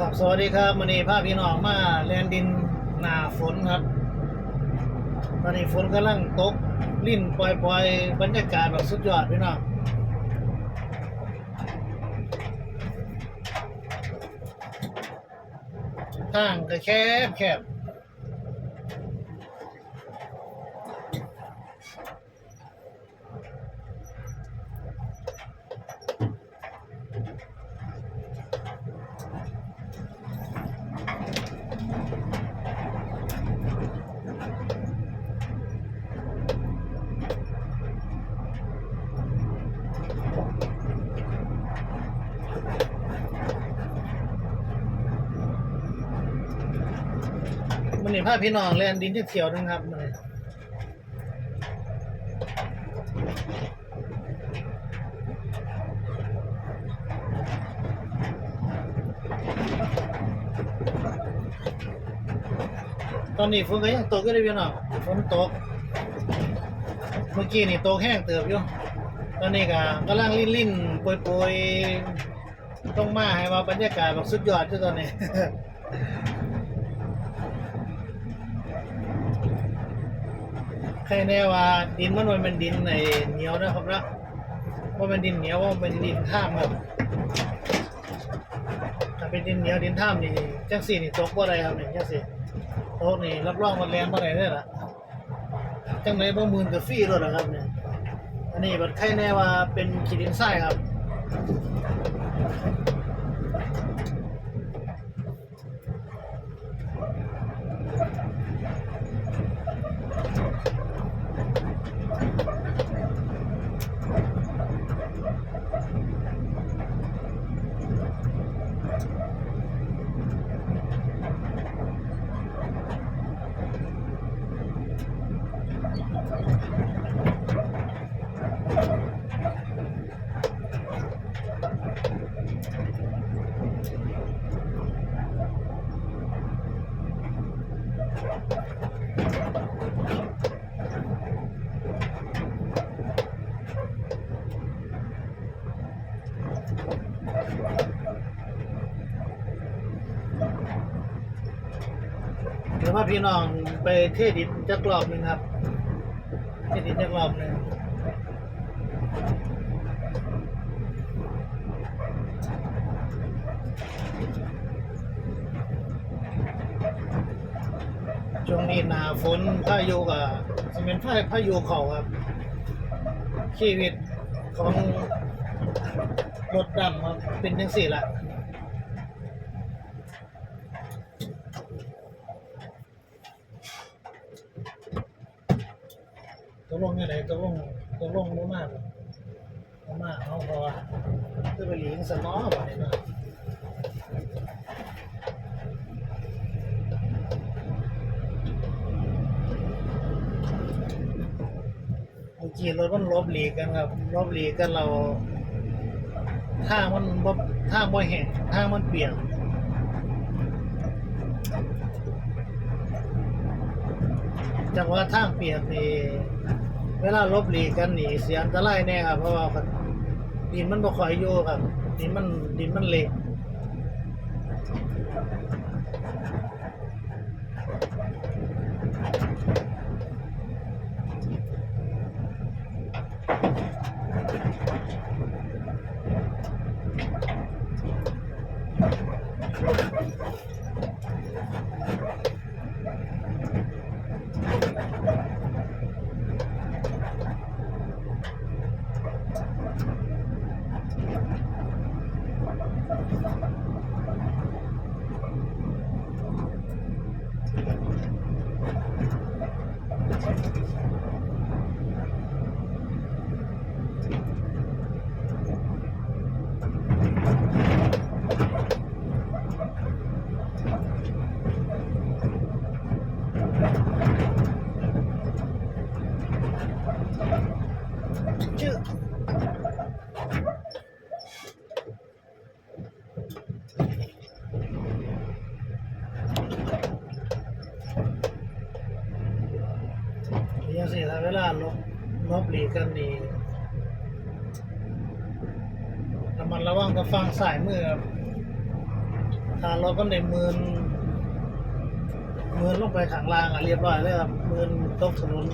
ครับสวัสดีครับมันนี้พาพี่น้องมาแลนดินหนาฝนครับ ตอนนี้ฝนกำลังตกลิ่นปล่อยๆ บรรยากาศแบบสุดยอดพี่น้องทางก็แคบแคบ มั นนี่พพี่น้องแลนดินที่เที่ยวนึงครับตอนนี้ฝนก็ยังตกอยู่เลยพี่น้องฝนตก เมื่อกี้นี่ตกแห้งเติบอยู่ตอนนี้ก็กำลังลิ่นลิ่นๆโปรยๆต้องมาให้ว่าบรรยากาศแบบสุดยอดอยู่ตอนนี้ ครแน่ว่าดินมันมันเป็นดินในเหนียวนะครับนะว่าเป็นดินเหนียวว่าเป็นดินท่ามครับถ้าเป็นดินเหนียวดินท่ามนี่จังสี่นี่ตกบ่ได้ครับนี่จังสี่ต๊ะนี่รับรองมันแรงบ่ได้เลยล่ะจังไหนบ่หมื่นกับฟรีด้วยนะครับเนี่ยอันนี้บัดใครแน่ว่าเป็นขีดินทรายครับ พาพี่น้องไปเทดินจักรอบหนึ่งครับ เทดินจักรอบหนึ่งช่วงนี้หนาฝนพายุกับสมัยพาพายุเขาครับ ชีวิตของรถดำครับเป็นยังสี่ละ ตกลงยังไงตกลงตกลงรู้มากรู้มากเขาพอคือไปหลีงสมอบ่เนี่ยนะเมื่อกี้รถมันลบหลีกกันครับลบหลีกกันเราทามันบ่ทาบ่แห้งทามันเปียกจังว่าทางเปียกนี่ เวลาลบหลีกกันหนีเสียอันตรายแน่ครับเพราะว่าดินมันบ่ค่อยอยู่ครับดินมันดินมันเละชื่อ ยังสิถ้าเวลาลบลบหลีกกันนี่ระมันระวังกับฟังสายมือครับถ้ารถมันในมือนมืนลงไปข้างล่างอะเรียบร้อยเลยครับมืนตกถนน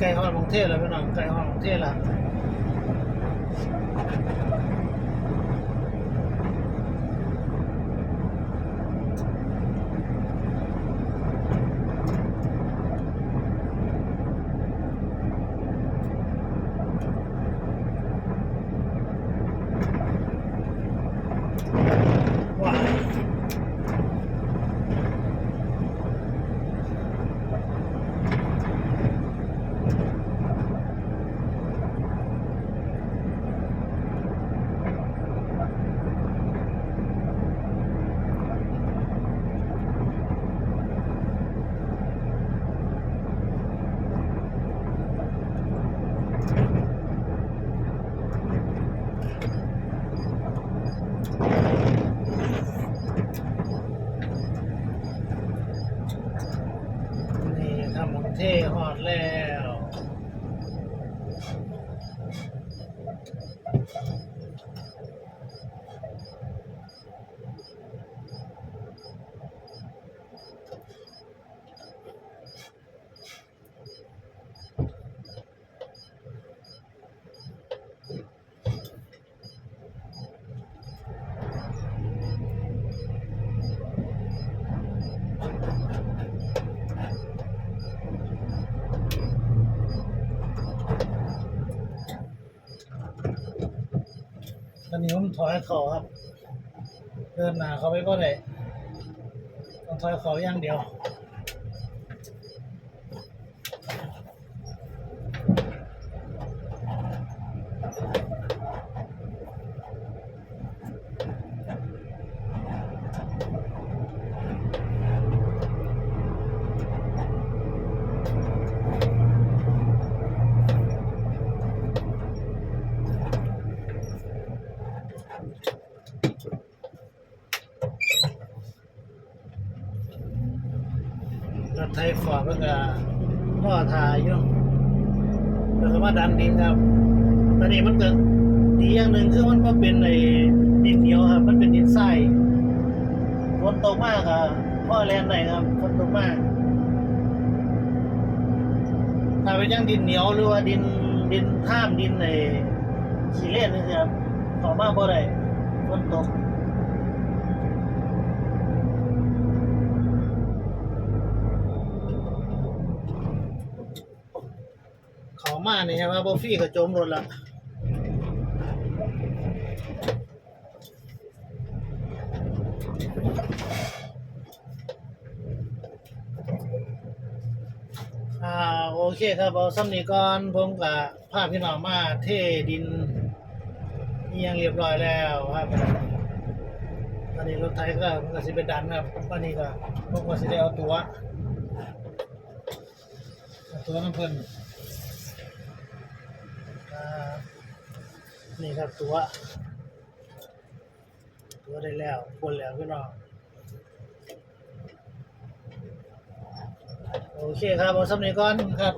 ไกลฮอดกรุงเทพแล้วพี่น้องไกลฮอดกรุงเทพแล้วาวนี่ทำกรุง เท่หอดแล้ว ตอนนี้ผมถอยเขาครับ เดินหนาเขาไปก็ได้ต้องถอยเขาอย่างเดียว ร ถไทยฟอร์ดเพิ่งก็พ่อถ่ายอยู่แล้วก็มาดันดินครับตอนนี้มันเกิดดีอย่างหนึ่งคือมันก็เป็นไอ้ดินเหนียวครับ มันเป็นดินทรายฝนตกมากครับพ่อแลนได้ครับฝนตกมากถ้าเป็นยังดินเหนียวหรือว่าดินดินท่ามดินในขี้เล่นนี่ครับเขอมาบ่ได้ฝนตก เขา มาเนี่ยใช่ไหมบอฟฟี่ก็จมรถละอ่าโอเคครับเอาซ้ำนี้ก่อนผมกับภาพพี่น้องมาเทดินนี่ยังเรียบร้อยแล้วครับตอนนี้รถไทยก็ก็สิไปดันครับวันนี้ก็ผมก็สิได้เอาตัว เอาตัวน้ำเพิ่นอ่า นี่ครับตัว ตัวได้แล้วคนแล้วพี่น้องโอเคครับเอาสำเนีก่อนครับ